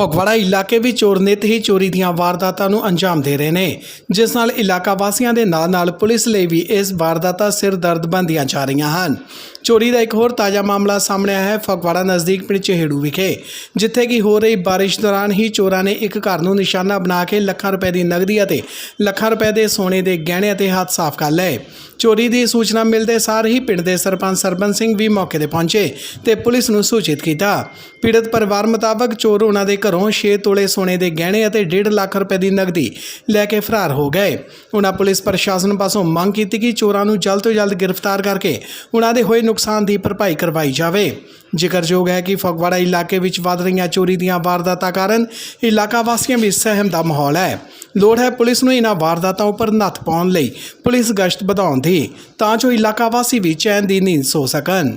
ਫਗਵਾੜਾ ਇਲਾਕੇ ਵਿੱਚ ਚੋਰ ਨਿੱਤ ਹੀ ਚੋਰੀ ਦੀਆਂ ਵਾਰਦਾਤਾਂ ਨੂੰ ਅੰਜਾਮ ਦੇ ਰਹੇ ਨੇ, ਜਿਸ ਨਾਲ ਇਲਾਕਾ ਵਾਸੀਆਂ ਦੇ ਨਾਲ-ਨਾਲ ਪੁਲਿਸ ਲਈ ਵੀ ਇਸ ਵਾਰਦਾਤਾਂ ਸਿਰ ਦਰਦ ਬੰਦੀਆਂ ਜਾ ਰਹੀਆਂ ਹਨ। ਚੋਰੀ ਦਾ ਇੱਕ ਹੋਰ ਤਾਜ਼ਾ ਮਾਮਲਾ ਸਾਹਮਣੇ ਆਇਆ ਹੈ, ਫਗਵਾੜਾ ਨਜ਼ਦੀਕ ਪਿੰਡ ਚਹੇੜੂ ਵਿਖੇ, ਜਿੱਥੇ ਕਿ ਹੋ ਰਹੀ ਬਾਰਿਸ਼ ਦੌਰਾਨ ਹੀ ਚੋਰਾਂ ਨੇ ਇੱਕ ਘਰ ਨੂੰ ਨਿਸ਼ਾਨਾ ਬਣਾ ਕੇ ਲੱਖਾਂ ਰੁਪਏ ਦੀ ਨਗਦੀ ਅਤੇ ਲੱਖਾਂ ਰੁਪਏ ਦੇ ਸੋਨੇ ਦੇ ਗਹਿਣੇ ਅਤੇ ਹੱਥ ਸਾਫ਼ ਕਰ ਲਏ। ਚੋਰੀ ਦੀ ਸੂਚਨਾ ਮਿਲਦੇ ਸਾਰ ਹੀ ਪਿੰਡ ਦੇ ਸਰਪੰਚ ਸਰਬੰਸ ਸਿੰਘ ਵੀ ਮੌਕੇ ਤੇ ਪਹੁੰਚੇ ਤੇ ਪੁਲਿਸ ਨੂੰ ਸੂਚਿਤ ਕੀਤਾ। ਪੀੜਤ ਪਰਿਵਾਰ ਮੁਤਾਬਕ ਚੋਰ ਉਹਨਾਂ ਦੇ ਘਰੋਂ 6 ਤੋਲੇ ਸੋਨੇ ਦੇ ਗਹਿਣੇ ਅਤੇ 1.5 ਲੱਖ ਰੁਪਏ ਦੀ ਨਗਦੀ ਲੈ ਕੇ ਫਰਾਰ ਹੋ ਗਏ। ਉਹਨਾਂ ਪੁਲਿਸ ਪ੍ਰਸ਼ਾਸਨ ਪਾਸੋਂ ਮੰਗ ਕੀਤੀ ਕਿ ਚੋਰਾਂ ਨੂੰ ਜਲਦ ਤੋਂ ਜਲਦ ਗ੍ਰਿਫਤਾਰ ਕਰਕੇ ਉਹਨਾਂ ਦੇ ਹੋਏ ਨੁਕਸਾਨ ਦੀ ਭਰਪਾਈ ਕਰਵਾਈ ਜਾਵੇ। ਜ਼ਿਕਰਯੋਗ ਹੈ ਕਿ ਫਗਵਾੜਾ ਇਲਾਕੇ ਵਿੱਚ ਵੱਧ ਰਹੀਆਂ ਚੋਰੀ ਦੀਆਂ ਵਾਰਦਾਤਾਂ ਕਾਰਨ ਇਲਾਕਾ ਵਾਸੀਆਂ ਵਿੱਚ ਸਹਿਮ ਦਾ ਮਾਹੌਲ ਹੈ। ਲੋੜ ਹੈ ਪੁਲਿਸ ਨੂੰ ਇਹਨਾਂ ਵਾਰਦਾਤਾਂ ਉੱਪਰ ਨੱਥ ਪਾਉਣ ਲਈ ਪੁਲਿਸ ਗਸ਼ਤ ਵਧਾਉਣ ਦੀ ਤਾਂ ਜੋ ਇਲਾਕਾ ਵਾਸੀ ਵੀ ਚੈਨ ਦੀ ਨੀਂਦ ਸੋ ਸਕਣ।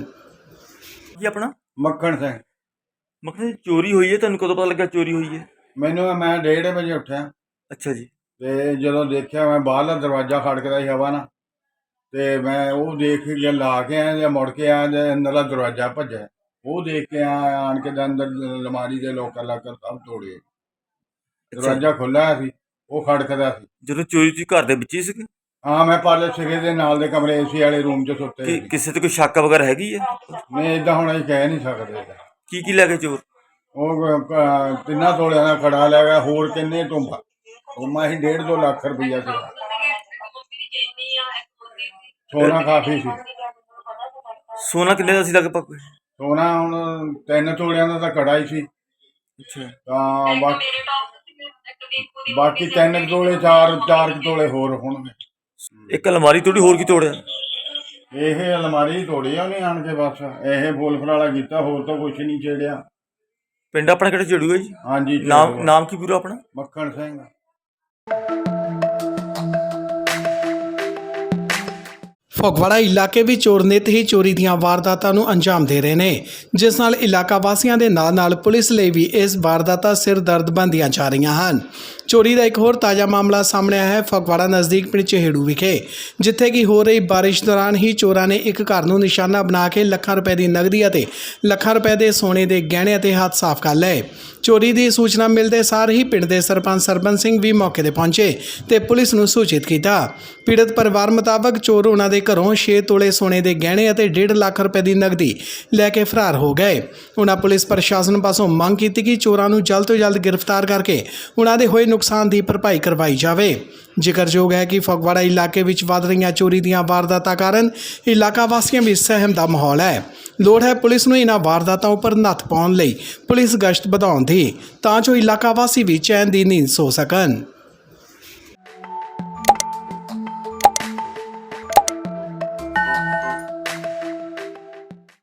ਜੀ ਆਪਣਾ? ਮੱਖਣ ਸਿੰਘ। ਜੀ ਚੋਰੀ ਹੋਈ ਹੈ ਤੁਹਾਨੂੰ ਕਦੋਂ ਪਤਾ ਲੱਗਾ ਚੋਰੀ ਹੋਈ ਹੈ? ਮੈਨੂੰ ਮੈਂ 1:30 ਵਜੇ ਉੱਠਿਆ। ਅੱਛਾ ਜੀ। ਤੇ ਜਦੋਂ ਦੇਖਿਆ ਮੈਂ ਬਾਹਰਲਾ ਦਰਵਾਜ਼ਾ ਖੜਕਦਾ ਸੀ ਹਵਾ ਨਾਲ। ਤੇ ਮੈਂ ਉਹ ਦੇਖ ਕੇ ਲਾ ਕੇ ਆਇਆ ਜਾਂ ਮੁੜ ਕੇ ਆਇਆ ਤੇ ਅੰਦਰਲਾ ਦਰਵਾਜ਼ਾ ਭੱਜਿਆ। ਉਹ ਦੇਖ ਕੇ ਆਇਆ ਆਣ ਕੇ ਤੇ ਅੰਦਰ ਅਲਮਾਰੀ ਦੇ ਲੋਕਰ ਲਾਕਰ ਸਭ ਤੋੜੇ। ਦਰਵਾਜ਼ਾ ਖੁੱਲਾ ਸੀ ਉਹ ਖੜਕਦਾ ਸੀ। ਜਦੋਂ ਚੋਰੀ ਤੁਸੀਂ ਘਰ ਦੇ ਵਿੱਚ ਹੀ ਸੀ ਹਾਂ ਮੈਂ ਪਾਲੇ ਸਿਰੇ ਦੇ ਨਾਲ ਦੇ ਕਮਰੇ ਏਸੀ ਵਾਲੇ ਰੂਮ 'ਚ ਸੁੱਤੇ ਕਿ ਸੀ। ਕਿਸੇ ਤੇ ਕੋਈ ਸ਼ੱਕ ਵਗੈਰਾ ਹੈਗੀ ਹੈ? ਨਹੀਂ ਇਦਾਂ ਹੁਣ ਅਸੀਂ ਕਹਿ ਨਹੀਂ ਸਕਦੇ। ਕੀ ਕੀ ਲੈ ਕੇ ਚੋਰ? ਉਹ ਅਹ, ਤਿੰਨਾਂ ਤੋਲਿਆਂ ਦਾ ਖੜਾ ਲੈ ਗਿਆ ਹੋਰ ਕਿੰਨੇ ਟੁੰਬਾ? ਉਹ ਮੈਂ ਹੀ 1.5 ਦੋ ਲੱਖ ਰੁਪਈਆ ਸੀ ਸੋਨਾ ਕਾਫੀ ਸੀ। ਸੋਨਾ ਕਿੰਨੇ ਦਾ ਸੀ ਲਗਭਗ ਸੋਨਾ ਹੁਣ ਤਿੰਨ ਤੋਲਿਆਂ ਦਾ ਤਾਂ ਕੜਾ ਹੀ ਸੀ। ਅੱਛਾ। ਤਾਂ ਬਾਕੀ ਬਾਕੀ ਤਿੰਨ ਕੁ ਤੋਲੇ ਚਾਰ ਚਾਰ ਕੁ ਤੋਲੇ ਹੋਰ ਹੋਣਗੇ। ਇੱਕ ਅਲਮਾਰੀ ਤੋੜੀ ਹੋਰ ਕੀ ਤੋੜਿਆ ਇਹ ਅਲਮਾਰੀ ਤੋੜੀ ਉਹਨੇ ਆਣ ਕੇ ਬਸ ਇਹ ਫੁੱਲ ਫਲਾਲਾ ਕੀਤਾ ਹੋਰ ਤਾਂ ਕੁਝ ਨਹੀਂ ਛੇੜਿਆ ਪਿੰਡ ਆਪਣਾ ਕਿਹੜਾ ਚੜੂਗਾ ਜੀ ਹਾਂਜੀ ਨਾਮ ਨਾਮ ਕੀ ਪੂਰਾ ਆਪਣਾ? ਮੱਖਣ ਸਿੰਘ। ਫਗਵਾੜਾ ਇਲਾਕੇ ਵਿੱਚ ਚੋਰ ਨਿੱਤ ਹੀ ਚੋਰੀ ਦੀਆਂ ਵਾਰਦਾਤਾਂ ਨੂੰ ਅੰਜਾਮ ਦੇ ਰਹੇ ਨੇ ਜਿਸ ਨਾਲ ਇਲਾਕਾ ਵਾਸੀਆਂ ਦੇ ਨਾਲ-ਨਾਲ ਪੁਲਿਸ ਲਈ ਵੀ ਇਸ ਵਾਰਦਾਤਾਂ ਸਿਰ ਦਰਦ ਬੰਦੀਆਂ ਜਾ ਰਹੀਆਂ ਹਨ। ਚੋਰੀ ਦਾ ਇੱਕ ਹੋਰ ਤਾਜ਼ਾ ਮਾਮਲਾ ਸਾਹਮਣੇ ਆਇਆ ਹੈ ਫਗਵਾੜਾ ਨਜ਼ਦੀਕ ਪਿੰਡ ਚਹੇੜੂ ਵਿਖੇ, ਜਿੱਥੇ ਕਿ ਹੋ ਰਹੀ ਬਾਰਿਸ਼ ਦੌਰਾਨ ਹੀ ਚੋਰਾਂ ਨੇ ਇੱਕ ਘਰ ਨੂੰ ਨਿਸ਼ਾਨਾ ਬਣਾ ਕੇ ਲੱਖਾਂ ਰੁਪਏ ਦੀ ਨਗਦੀ ਅਤੇ ਲੱਖਾਂ ਰੁਪਏ ਦੇ ਸੋਨੇ ਦੇ ਗਹਿਣੇ ਅਤੇ ਹੱਥ ਸਾਫ਼ ਕਰ ਲਏ। ਚੋਰੀ ਦੀ ਸੂਚਨਾ ਮਿਲਦੇ ਸਾਰ ਹੀ ਪਿੰਡ ਦੇ ਸਰਪੰਚ ਸਰਬੰਸ ਸਿੰਘ ਵੀ ਮੌਕੇ ਤੇ ਪਹੁੰਚੇ ਤੇ ਪੁਲਿਸ ਨੂੰ ਸੂਚਿਤ ਕੀਤਾ। ਪੀੜਤ ਪਰਿਵਾਰ ਮੁਤਾਬਕ ਚੋਰ ਉਹਨਾਂ ਦੇ ਘਰੋਂ 6 ਤੋਲੇ ਸੋਨੇ ਦੇ ਗਹਿਣੇ ਅਤੇ 1.5 ਲੱਖ ਰੁਪਏ ਦੀ ਨਗਦੀ ਲੈ ਕੇ ਫਰਾਰ ਹੋ ਗਏ। ਉਹਨਾਂ ਪੁਲਿਸ ਪ੍ਰਸ਼ਾਸਨ ਪਾਸੋਂ ਮੰਗ ਕੀਤੀ ਕਿ ਚੋਰਾਂ ਨੂੰ ਜਲਦ ਤੋਂ ਜਲਦ ਗ੍ਰਿਫਤਾਰ ਕਰਕੇ ਉਹਨਾਂ ਦੇ ਹੋਏ ਨੁਕਸਾਨ ਦੀ ਭਰਪਾਈ ਕਰਵਾਈ ਜਾਵੇ। ਜ਼ਿਕਰਯੋਗ ਹੈ ਕਿ ਫਗਵਾੜਾ ਇਲਾਕੇ ਵਿੱਚ ਵੱਧ ਰਹੀਆਂ ਚੋਰੀ ਦੀਆਂ ਵਾਰਦਾਤਾਂ ਕਾਰਨ ਇਲਾਕਾ ਵਾਸੀਆਂ ਵਿੱਚ ਸਹਿਮ ਦਾ ਮਾਹੌਲ ਹੈ। ਲੋੜ ਹੈ ਪੁਲਿਸ ਨੂੰ ਇਹਨਾਂ ਵਾਰਦਾਤਾਂ ਉੱਪਰ ਨੱਥ ਪਾਉਣ ਲਈ ਪੁਲਿਸ ਗਸ਼ਤ ਵਧਾਉਣ ਦੀ, ਤਾਂ ਜੋ ਇਲਾਕਾ ਵਾਸੀ ਵੀ ਚੈਨ ਦੀ ਨੀਂਦ ਸੋ ਸਕਣ।